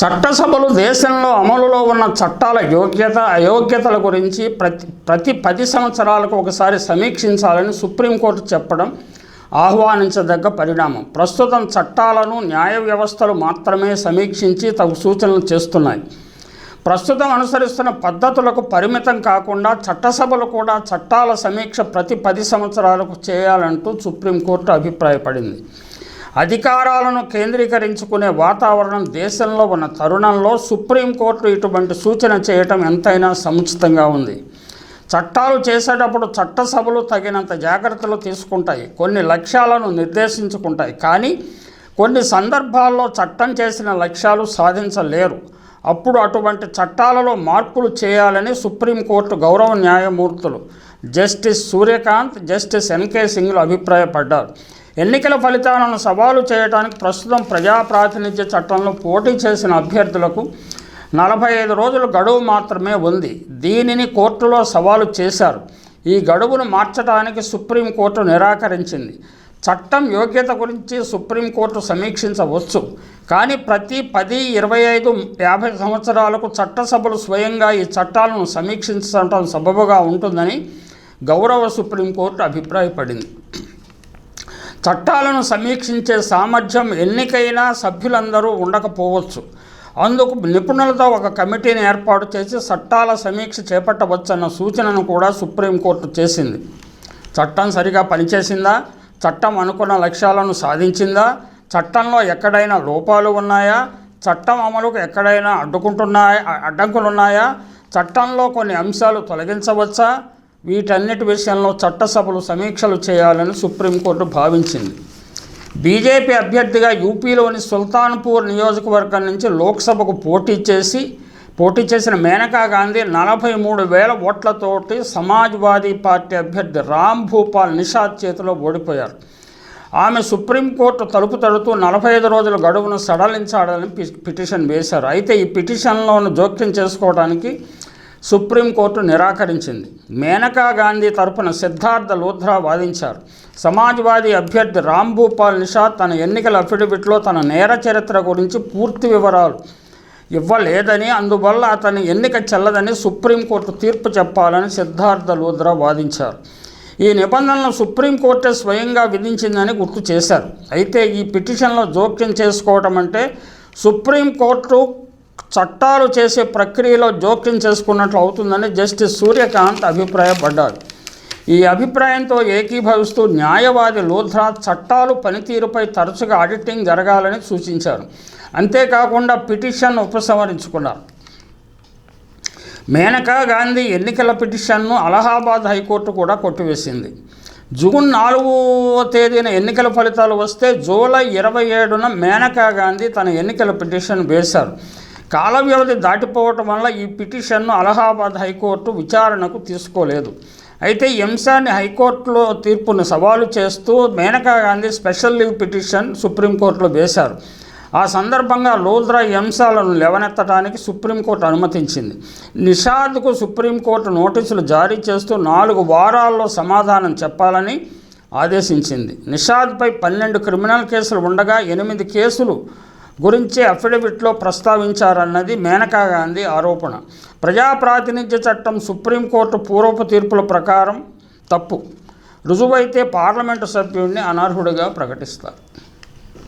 చట్టసభలు దేశంలో అమలులో ఉన్న చట్టాల యోగ్యత అయోగ్యతల గురించి ప్రతి ప్రతి పది సంవత్సరాలకు ఒకసారి సమీక్షించాలని సుప్రీంకోర్టు చెప్పడం ఆహ్వానించదగ్గ పరిణామం. ప్రస్తుతం చట్టాలను న్యాయ వ్యవస్థలు మాత్రమే సమీక్షించి తగు సూచనలు చేస్తున్నాయి. ప్రస్తుతం అనుసరిస్తున్న పద్ధతులకు పరిమితం కాకుండా చట్టసభలు కూడా చట్టాల సమీక్ష ప్రతి పది సంవత్సరాలకు చేయాలంటూ సుప్రీంకోర్టు అభిప్రాయపడింది. అధికారాలను కేంద్రీకరించుకునే వాతావరణం దేశంలో ఉన్న తరుణంలో సుప్రీంకోర్టు ఇటువంటి సూచన చేయటం ఎంతైనా సముచితంగా ఉంది. చట్టాలు చేసేటప్పుడు చట్టసభలు తగినంత జాగ్రత్తలు తీసుకుంటాయి. కొన్ని లక్ష్యాలను నిర్దేశించుకుంటాయి. కానీ కొన్ని సందర్భాల్లో చట్టం చేసిన లక్ష్యాలు సాధించలేరు. అప్పుడు అటువంటి చట్టాలలో మార్పులు చేయాలని సుప్రీంకోర్టు గౌరవ న్యాయమూర్తులు justice Surya Kant justice N K సింగ్లు అభిప్రాయపడ్డారు. ఎన్నికల ఫలితాలను సవాలు చేయడానికి ప్రస్తుతం ప్రజా ప్రాతినిధ్య చట్టంలో పోటీ చేసిన అభ్యర్థులకు నలభై ఐదు రోజుల గడువు మాత్రమే ఉంది. దీనిని కోర్టులో సవాలు చేశారు. ఈ గడువును మార్చడానికి సుప్రీంకోర్టు నిరాకరించింది. చట్టం యోగ్యత గురించి సుప్రీంకోర్టు సమీక్షించవచ్చు. కానీ ప్రతి పది ఇరవై ఐదు యాభై సంవత్సరాలకు చట్టసభలు స్వయంగా ఈ చట్టాలను సమీక్షించడం సబబుగా ఉంటుందని గౌరవ సుప్రీంకోర్టు అభిప్రాయపడింది. చట్టాలను సమీక్షించే సామర్థ్యం ఎన్నికైనా సభ్యులందరూ ఉండకపోవచ్చు. అందుకు నిపుణులతో ఒక కమిటీని ఏర్పాటు చేసి చట్టాల సమీక్ష చేపట్టవచ్చన్న సూచనను కూడా సుప్రీంకోర్టు చేసింది. చట్టం సరిగా పనిచేసిందా? చట్టం అనుకున్న లక్ష్యాలను సాధించిందా? చట్టంలో ఎక్కడైనా లోపాలు ఉన్నాయా? చట్టం అమలుకు ఎక్కడైనా అడ్డుకుంటున్నాయా? అడ్డంకులు ఉన్నాయా చట్టంలో కొన్ని అంశాలు తొలగించవచ్చా? వీటన్నిటి విషయంలో చట్టసభలు సమీక్షలు చేయాలని సుప్రీంకోర్టు భావించింది. బీజేపీ అభ్యర్థిగా యూపీలోని సుల్తాన్పూర్ నియోజకవర్గం నుంచి లోక్సభకు పోటీ చేసి పోటీ చేసిన మేనకా గాంధీ నలభై మూడు వేల ఓట్లతోటి సమాజ్వాదీ పార్టీ అభ్యర్థి రామ్ భూపాల్ నిషాద్ చేతిలో ఓడిపోయారు. ఆమె సుప్రీంకోర్టు తలుపు తడుతూ నలభై ఐదు రోజుల గడువును సడలించాలని పిటిషన్ వేశారు. అయితే ఈ పిటిషన్లోను జోక్యం చేసుకోవడానికి సుప్రీంకోర్టు నిరాకరించింది. మేనకా గాంధీ తరపున సిద్ధార్థ లూథ్రా వాదించారు. సమాజ్వాదీ అభ్యర్థి రామ్ భూపాల్ నిషాద్ తన ఎన్నికల అఫిడవిట్లో తన నేర చరిత్ర గురించి పూర్తి వివరాలు ఇవ్వలేదని అందువల్ల అతని ఎన్నిక చెల్లదని సుప్రీంకోర్టు తీర్పు చెప్పాలని సిద్ధార్థ లూథ్రా వాదించారు. ఈ నిబంధనలు సుప్రీంకోర్టే స్వయంగా విధించిందని గుర్తు చేశారు. అయితే ఈ పిటిషన్లో జోక్యం చేసుకోవటం అంటే సుప్రీంకోర్టు చట్టాలు చేసే ప్రక్రియలో జోక్యం చేసుకున్నట్లు అవుతుందని జస్టిస్ సూర్యకాంత్ అభిప్రాయపడ్డారు. ఈ అభిప్రాయంతో ఏకీభవిస్తూ న్యాయవాది లోధ్రా చట్టాలు పనితీరుపై తరచుగా ఆడిటింగ్ జరగాలని సూచించారు. అంతేకాకుండా పిటిషన్ ఉపసంహరించుకున్నారు. మేనకా గాంధీ ఎన్నికల పిటిషన్ను అలహాబాద్ హైకోర్టు కూడా కొట్టివేసింది. జూన్ నాలుగవ తేదీన ఎన్నికల ఫలితాలు వస్తే జూలై ఇరవై ఏడున మేనకా గాంధీ తన ఎన్నికల పిటిషన్ వేశారు. కాల వ్యవధి దాటిపోవటం వల్ల ఈ పిటిషన్ను అలహాబాద్ హైకోర్టు విచారణకు తీసుకోలేదు. అయితే ఎంసాని హైకోర్టులో తీర్పును సవాలు చేస్తూ Maneka Gandhi special leave petition సుప్రీంకోర్టులో వేశారు. ఆ సందర్భంగా లోద్రా ఈ అంశాలను లేవనెత్తడానికి సుప్రీంకోర్టు అనుమతించింది. నిషాద్కు సుప్రీంకోర్టు నోటీసులు జారీ చేస్తూ నాలుగు వారాల్లో సమాధానం చెప్పాలని ఆదేశించింది. నిషాద్పై పన్నెండు క్రిమినల్ కేసులు ఉండగా ఎనిమిది కేసులు గురించి అఫిడవిట్లో ప్రస్తావించారన్నది మేనకా గాంధీ ఆరోపణ. ప్రజాప్రాతినిధ్య చట్టం సుప్రీంకోర్టు పూర్వపు తీర్పుల ప్రకారం తప్పు. రుజువైతే పార్లమెంటు సభ్యుడిని అనర్హుడిగా ప్రకటిస్తారు.